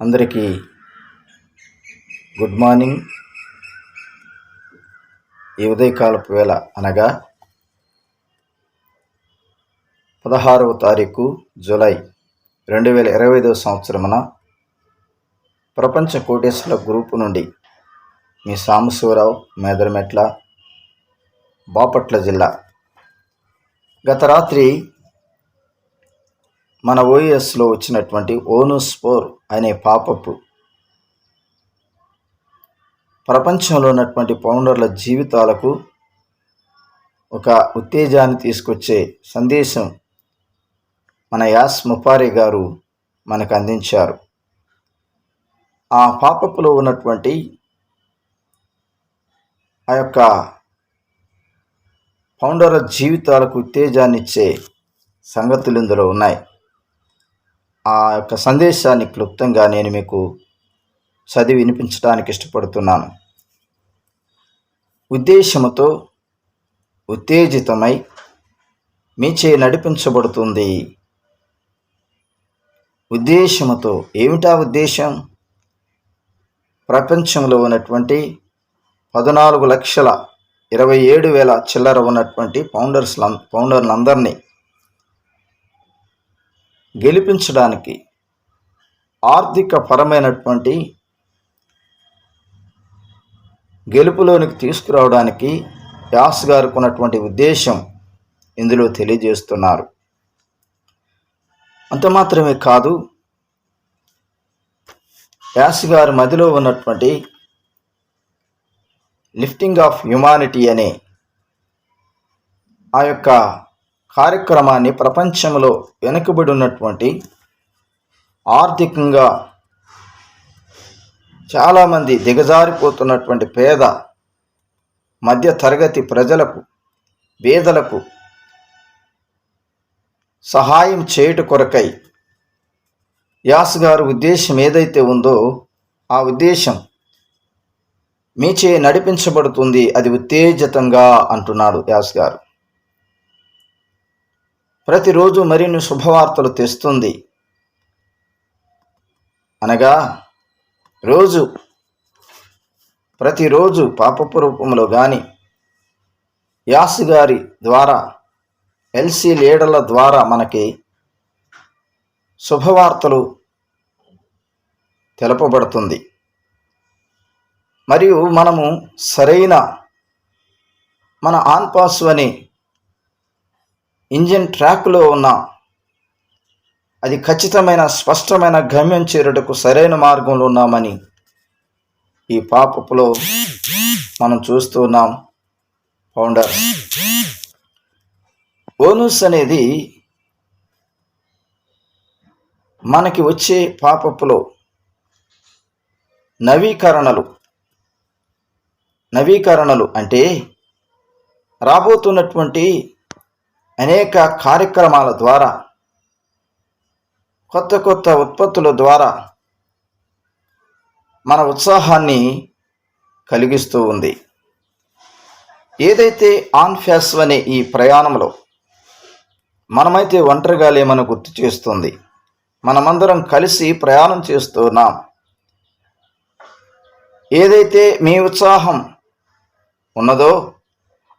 అందరికీ good morning. ఈ ఉదయకాలపు వేళ అనగా పదహారవ తారీఖు జూలై రెండు వేల ఇరవై ఐదవ సంవత్సరమున ప్రపంచ కోటేశ్వర గ్రూపు నుండి మీ సాంబశివరావు మేదరమెట్ల బాపట్ల జిల్లా గత రాత్రి మన ఓఎస్లో వచ్చినటువంటి ఓనోస్పోర్ అనే పాపప్ ప్రపంచంలో ఉన్నటువంటి పౌండర్ల జీవితాలకు ఒక ఉత్తేజాన్ని తీసుకొచ్చే సందేశం మన యాస్ ముపారి గారు మనకు అందించారు. ఆ పాపపులో ఉన్నటువంటి ఆ యొక్క పౌండర్ల జీవితాలకు ఉత్తేజాన్ని ఇచ్చే సంగతులు ఇందులో ఉన్నాయి. ఆ యొక్క సందేశాన్ని క్లుప్తంగా నేను మీకు చదివి వినిపించడానికి ఇష్టపడుతున్నాను. ఉద్దేశముతో ఉత్తేజితమై మీచే నడిపించబడుతుంది. ఉద్దేశముతో ఏమిటా ఉద్దేశం? ప్రపంచంలో ఉన్నటువంటి పద్నాలుగు లక్షల ఇరవై ఏడు వేల చిల్లర ఉన్నటువంటి ఫౌండర్స్ ఫౌండర్లందరినీ గెలిపించడానికి ఆర్థిక పరమైనటువంటి గెలుపులోనికి తీసుకురావడానికి యాస్ గారికి ఉన్నటువంటి ఉద్దేశం ఇందులో తెలియజేస్తున్నారు. అంత మాత్రమే కాదు యాస్ గారి మదిలో ఉన్నటువంటి లిఫ్టింగ్ ఆఫ్ హ్యుమానిటీ అనే ఆ యొక్క కార్యక్రమాన్ని ప్రపంచంలో వెనుకబడి ఉన్నటువంటి ఆర్థికంగా చాలామంది దిగజారిపోతున్నటువంటి పేద మధ్య తరగతి ప్రజలకు పేదలకు సహాయం చేయుట కొరకై యాస్ గారు ఉద్దేశం ఏదైతే ఉందో ఆ ఉద్దేశం మీచే నడిపించబడుతుంది అది ఉత్తేజితంగా అంటున్నాడు యాస్ గారు. ప్రతిరోజు మరిన్ని శుభవార్తలు తెస్తుంది. అనగా రోజు ప్రతిరోజు పాపపు రూపంలో కానీ యాసు గారి ద్వారా ఎల్సి లీడర్ల ద్వారా మనకి శుభవార్తలు తెలపబడుతుంది. మరియు మనము సరైన మన ఆన్పాసు అని ఇంజిన్ ట్రాక్లో ఉన్న అది ఖచ్చితమైన స్పష్టమైన గమ్యం చేరుటకు సరైన మార్గంలో ఉన్నామని ఈ పాపపులో మనం చూస్తున్నాం ఫౌండర్ బోనస్ అనేది మనకి వచ్చే పాపపులో నవీకరణలు. నవీకరణలు అంటే రాబోతున్నటువంటి అనేక కార్యక్రమాల ద్వారా కొత్త కొత్త ఉత్పత్తుల ద్వారా మన ఉత్సాహాన్ని కలిగిస్తూ ఉంది. ఏదైతే ఆన్ ఫ్యాస్ అనే ఈ ప్రయాణంలో మనమైతే ఒంటరిగా లేమని గుర్తు చేస్తుంది మనమందరం కలిసి ప్రయాణం చేస్తున్నాం. ఏదైతే మీ ఉత్సాహం ఉన్నదో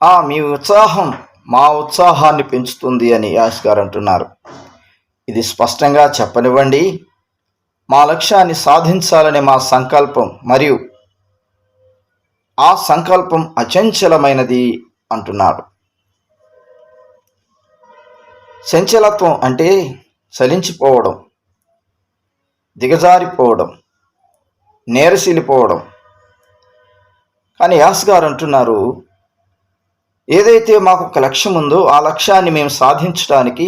ఆ మీ ఉత్సాహం మా ఉత్సాహాన్ని పెంచుతుంది అని యాస్ గారు అంటున్నారు. ఇది స్పష్టంగా చెప్పనివ్వండి. మా లక్ష్యాన్ని సాధించాలనే మా సంకల్పం మరియు ఆ సంకల్పం అచంచలమైనది అంటున్నారు. చంచలత్వం అంటే చలించిపోవడం దిగజారిపోవడం నేరసిలిపోవడం కానీ యాస్ గారు అంటున్నారు ఏదైతే మాకు ఒక లక్ష్యం ఉందో ఆ లక్ష్యాన్ని మేము సాధించడానికి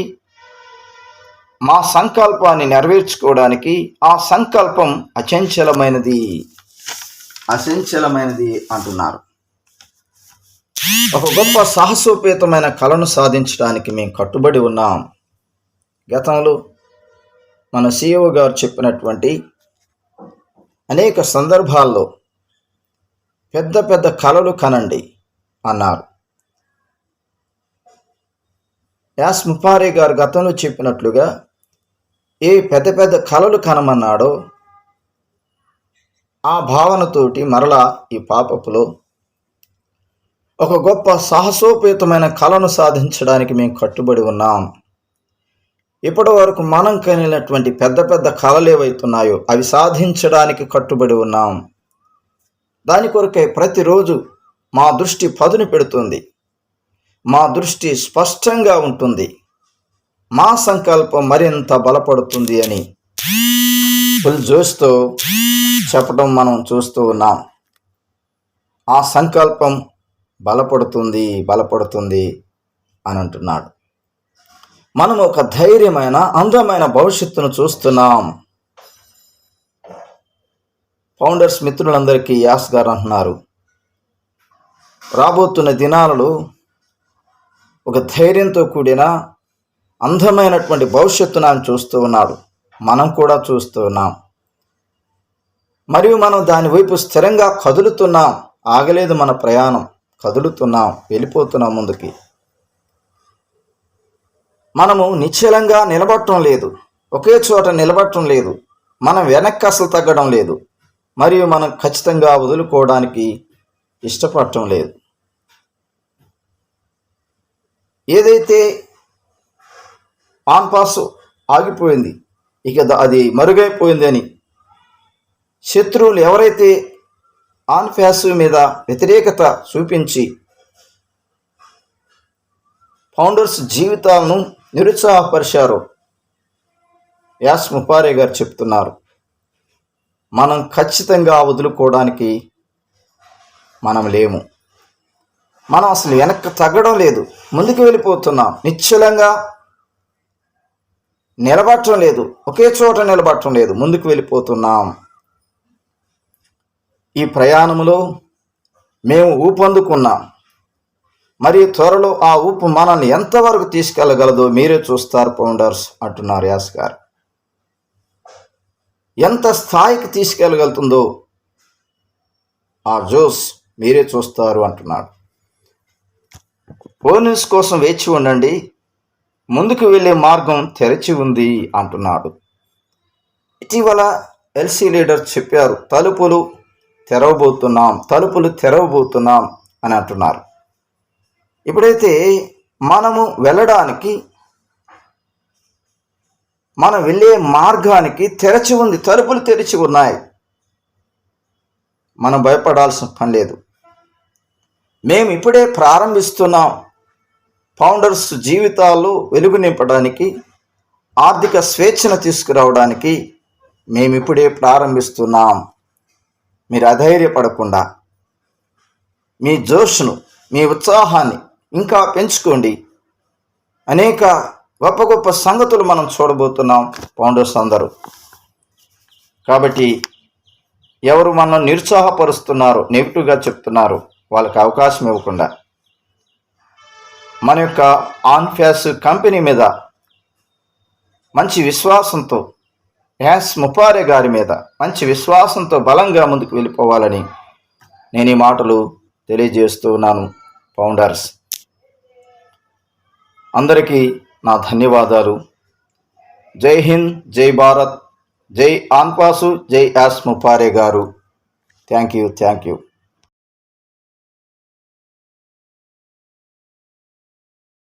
మా సంకల్పాన్ని నెరవేర్చుకోవడానికి ఆ సంకల్పం అచంచలమైనది అచంచలమైనది అంటున్నారు. ఒక గొప్ప సాహసోపేతమైన కళను సాధించడానికి మేము కట్టుబడి ఉన్నాం. గతంలో మన సిఇఓ గారు చెప్పినటువంటి అనేక సందర్భాల్లో పెద్ద పెద్ద కళలు కనండి అన్నారు. యాస్ ముపారే గారు గతంలో చెప్పినట్లుగా ఏ పెద్ద పెద్ద కళలు కనమన్నాడో ఆ భావనతోటి మరలా ఈ పాపపులో ఒక గొప్ప సాహసోపేతమైన కళను సాధించడానికి మేము కట్టుబడి ఉన్నాం. ఇప్పటి వరకు మనం కనినటువంటి పెద్ద పెద్ద కళలు ఏవైతున్నాయో అవి సాధించడానికి కట్టుబడి ఉన్నాం. దాని కొరకై ప్రతిరోజు మా దృష్టి పదును పెడుతుంది. మా దృష్టి స్పష్టంగా ఉంటుంది. మా సంకల్పం మరింత బలపడుతుంది అని ఫుల్ జోష్తో చెప్పడం మనం చూస్తూ ఉన్నాం. ఆ సంకల్పం బలపడుతుంది బలపడుతుంది అని అంటున్నాడు. మనం ఒక ధైర్యమైన అందమైన భవిష్యత్తును చూస్తున్నాం. ఫౌండర్స్ మిత్రులందరికీ యాస్ గారు అంటున్నారు. రాబోతున్న దినాలలో ఒక ధైర్యంతో కూడిన అందమైనటువంటి భవిష్యత్తును ఆయన చూస్తూ ఉన్నాడు మనం కూడా చూస్తూ ఉన్నాం. మరియు మనం దాని వైపు స్థిరంగా కదులుతున్నాం. ఆగలేదు మన ప్రయాణం. కదులుతున్నాం. వెళ్ళిపోతున్నాం ముందుకి. మనము నిశ్చలంగా నిలబడటం లేదు. ఒకే చోట నిలబడటం లేదు. మనం వెనక్కి అసలు తగ్గడం లేదు. మరియు మనం ఖచ్చితంగా వదులుకోవడానికి ఇష్టపడటం లేదు. ఏదైతే ఆన్ పాస్ ఆగిపోయింది ఇక అది మరుగైపోయింది అని శత్రువులు ఎవరైతే ఆన్ ఫ్యాస్ మీద వ్యతిరేకత చూపించి ఫౌండర్స్ జీవితాలను నిరుత్సాహపరిచారు యాస్ ముపారే గారు చెప్తున్నారు. మనం ఖచ్చితంగా వదులుకోవడానికి మనం లేము. మనం అసలు వెనక్కి తగ్గడం లేదు. ముందుకు వెళ్ళిపోతున్నాం. నిశ్చలంగా నిలబడటం లేదు. ఒకే చోట నిలబడటం లేదు. ముందుకు వెళ్ళిపోతున్నాం. ఈ ప్రయాణంలో మేము ఊపందుకున్నాం. మరి త్వరలో ఆ ఊపు మనల్ని ఎంతవరకు తీసుకెళ్ళగలదో మీరే చూస్తారు ఫౌండర్స్ అంటున్నారు యాస్ గారు. ఎంత స్థాయికి తీసుకెళ్ళగలుగుతుందో ఆ జోస్ మీరే చూస్తారు అంటున్నాడు. బోనస్ కోసం వేచి ఉండండి. ముందుకు వెళ్ళే మార్గం తెరచి ఉంది అంటున్నాడు. ఇటీవల ఎల్సీ లీడర్ చెప్పారు తలుపులు తెరవబోతున్నాం తలుపులు తెరవబోతున్నాం అని అంటున్నారు. ఇప్పుడైతే మనము వెళ్ళడానికి మనం వెళ్ళే మార్గానికి తెరచి ఉంది తలుపులు తెరిచి ఉన్నాయి. మనం భయపడాల్సిన పని లేదు. మేము ఇప్పుడే ప్రారంభిస్తున్నాం. ఫౌండర్స్ జీవితాలు వెలుగు నింపడానికి ఆర్థిక స్వేచ్ఛను తీసుకురావడానికి మేమిప్పుడే ప్రారంభిస్తున్నాం. మీరు అధైర్యపడకుండా మీ జోష్ను మీ ఉత్సాహాన్ని ఇంకా పెంచుకోండి. అనేక గొప్ప గొప్ప సంగతులు మనం చూడబోతున్నాం ఫౌండర్స్ అందరూ. కాబట్టి ఎవరు మనం నిరుత్సాహపరుస్తున్నారో నెగిటివ్గా చెప్తున్నారు వాళ్ళకి అవకాశం ఇవ్వకుండా. మన యొక్క ఆన్ఫ్యాస్ కంపెనీ మీద మంచి విశ్వాసంతో యాస్ ముపారే గారి మీద మంచి విశ్వాసంతో బలంగా ముందుకు వెళ్ళిపోవాలని నేను ఈ మాటలు తెలియజేస్తూ ఉన్నాను ఫౌండర్స్. అందరికీ నా ధన్యవాదాలు. జై హింద్ జై భారత్ జై ఆన్పాసు జై యాస్ ముపారే గారు. Thank you thank you.